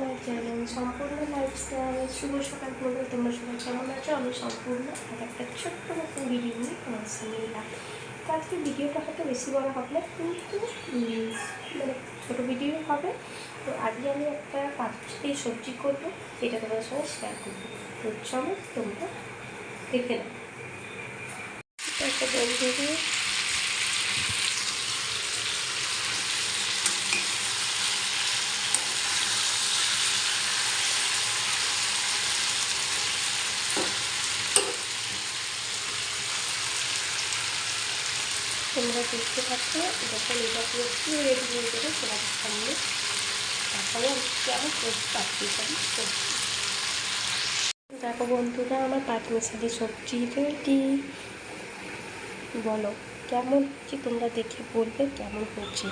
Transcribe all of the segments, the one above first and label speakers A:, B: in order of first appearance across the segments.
A: মাই channel সম্পূর্ণ lifestyle শুভ সকাল বলব তোমরা সবাই কেমন আছো? আমি সম্পূর্ণ আর একটা ছোট্ট মতো ভিডিও নিয়ে তোমার সামনে এলাম। তো আজকে ভিডিওটা হয়তো বেশি বড় হবে না কিন্তু মানে ছোটো ভিডিও হবে। তো আজকে আমি একটা পাত্রে সবজি করব এটা তোমাদের সঙ্গে শেয়ার করব। তো চলো তোমরা দেখে নাও। একটা তোমরা দেখতে পাচ্ছ, যখন এটা পুরো একটু রেডি হয়ে যাবে তোমাদের সামনে তারপরে আমি করতে পারছি সবজি দেখো বন্ধুরা, আমার পাটমিশালি সবজি রেডি বলো, কেমন হচ্ছে তোমরা দেখে বলবে, কেমন হচ্ছে?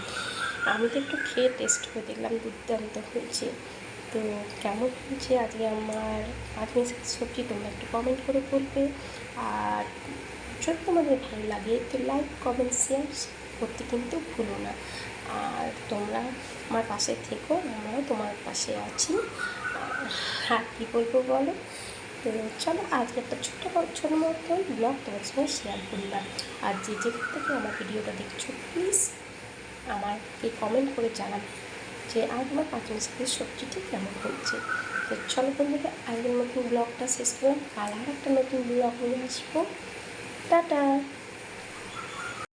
A: আমি তো একটু খেয়ে টেস্ট করে দেখলাম, দুর্দান্ত হয়েছে। তো কেমন হয়েছে আজকে আমার পাটমিশালি সবজি, তোমরা একটু কমেন্ট করে বলবে। আর যদি তোমাদের ভালো লাগে, তো লাইক কমেন্ট শেয়ার করতে কিন্তু ভুলো না। আর তোমরা আমার পাশে থেকো আমরাও তোমার পাশে আছি। আর কী বলব বলো? তো চলো, আজকে একটা ছোটো ছোটো মতন ব্লগ তোমার সঙ্গে শেয়ার করলাম আর যে যেখান থেকে আমার ভিডিওটা দেখছ প্লিজ আমাকে কমেন্ট করে জানাবে যে আজ আমার পাঁচজন সাথে সবজিটি কেমন হয়েছে। তো চলো বন্ধুরা, আজকের নতুন ব্লগটা শেষ করলাম। আর আর একটা নতুন ব্লগ নিয়ে আসব। Da da.